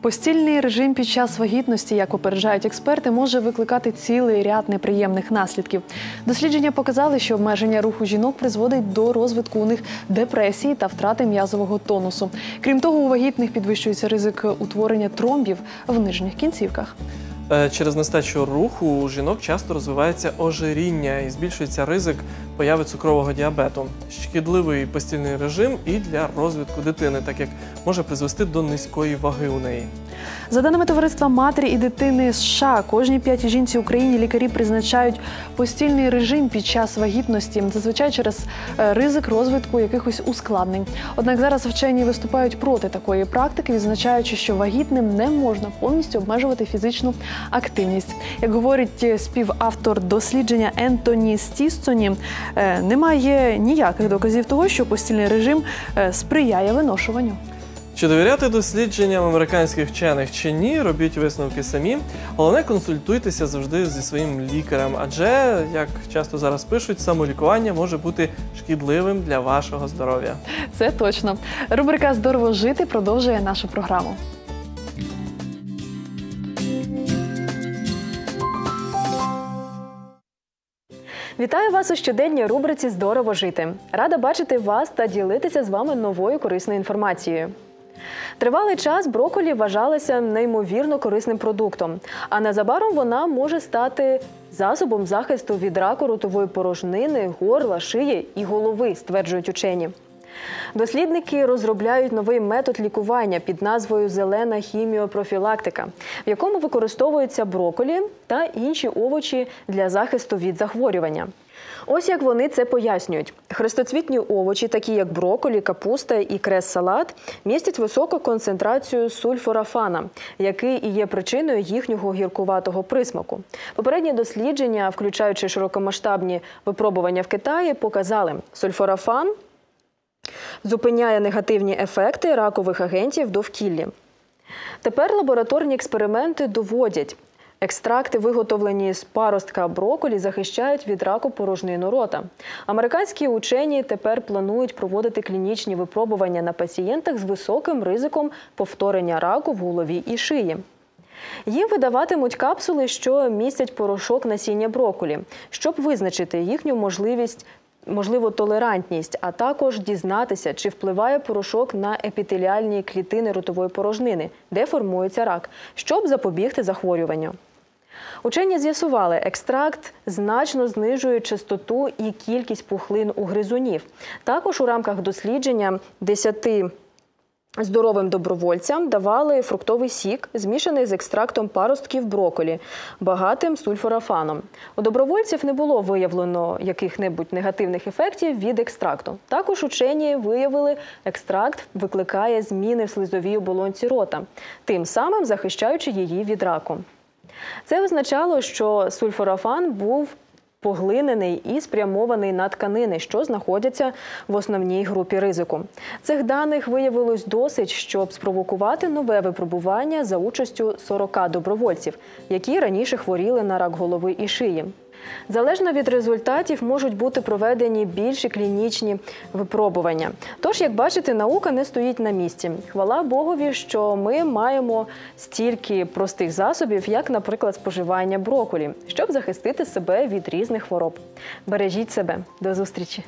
Постільний режим під час вагітності, як попереджають експерти, може викликати цілий ряд неприємних наслідків. Дослідження показали, що обмеження руху жінок призводить до розвитку у них депресії та втрати м'язового тонусу. Крім того, у вагітних підвищується ризик утворення тромбів в нижніх кінцівках. Е, Через нестачу руху у жінок часто розвивається ожиріння і збільшується ризик появи цукрового діабету. Шкідливий постільний режим і для розвитку дитини, так як може призвести до низької ваги у неї. За даними товариства матері і дитини США, кожній п'ятій жінці Україні лікарі призначають постільний режим під час вагітності, зазвичай через е, ризик розвитку якихось ускладнень. Однак зараз вчені виступають проти такої практики, відзначаючи, що вагітним не можна повністю обмежувати фізичну активність. Як говорить е, співавтор дослідження Ентоні Стісцоні, е, немає ніяких доказів того, що постільний режим сприяє виношуванню. Чи довіряти дослідженням американських вчених чи ні, робіть висновки самі. Головне, консультуйтеся завжди зі своїм лікарем, адже, як часто зараз пишуть, самолікування може бути шкідливим для вашого здоров'я. Це точно. Рубрика Здорово жити продовжує нашу програму. Вітаю вас у щоденній рубриці Здорово жити. Рада бачити вас та ділитися з вами новою корисною інформацією. Тривалий час броколі вважалася неймовірно корисним продуктом, а незабаром вона може стати засобом захисту від раку ротової порожнини, горла, шиї і голови, стверджують учені. Дослідники розробляють новий метод лікування під назвою Зелена хіміопрофілактика, в якому використовуються броколі та інші овочі для захисту від захворювання. Ось як вони це пояснюють: хрестоцвітні овочі, такі як броколі, капуста і крес-салат, містять високу концентрацію сульфорафана, який і є причиною їхнього гіркуватого присмаку. Попередні дослідження, включаючи широкомасштабні випробування в Китаї, показали сульфорафан зупиняє негативні ефекти ракових агентів довкіллі. Тепер лабораторні експерименти доводять. Екстракти, виготовлені з паростка броколі, захищають від раку порожнину рота. Американські учені тепер планують проводити клінічні випробування на пацієнтах з високим ризиком повторення раку в голові і шиї. Їм видаватимуть капсули, що містять порошок насіння броколі, щоб визначити їхню можливість можливо, толерантність, а також дізнатися, чи впливає порошок на епітеліальні клітини ротової порожнини, де формується рак, щоб запобігти захворюванню. Учені з'ясували, екстракт значно знижує частоту і кількість пухлин у гризунів. Також у рамках дослідження 10 Здоровим добровольцям давали фруктовий сік, змішаний з екстрактом паростків броколі, багатим сульфорафаном. У добровольців не було виявлено яких-небудь негативних ефектів від екстракту. Також учені виявили, екстракт викликає зміни в слизовій оболонці рота, тим самим захищаючи її від раку. Це означало, що сульфорафан був поглинений і спрямований на тканини, що знаходяться в основній групі ризику. Цих даних виявилось досить, щоб спровокувати нове випробування за участю 40 добровольців, які раніше хворіли на рак голови і шиї. Залежно від результатів можуть бути проведені більші клінічні випробування. Тож, як бачите, наука не стоїть на місці. Хвала Богові, що ми маємо стільки простих засобів, як, наприклад, споживання броколі, щоб захистити себе від різних хвороб. Бережіть себе, до зустрічі!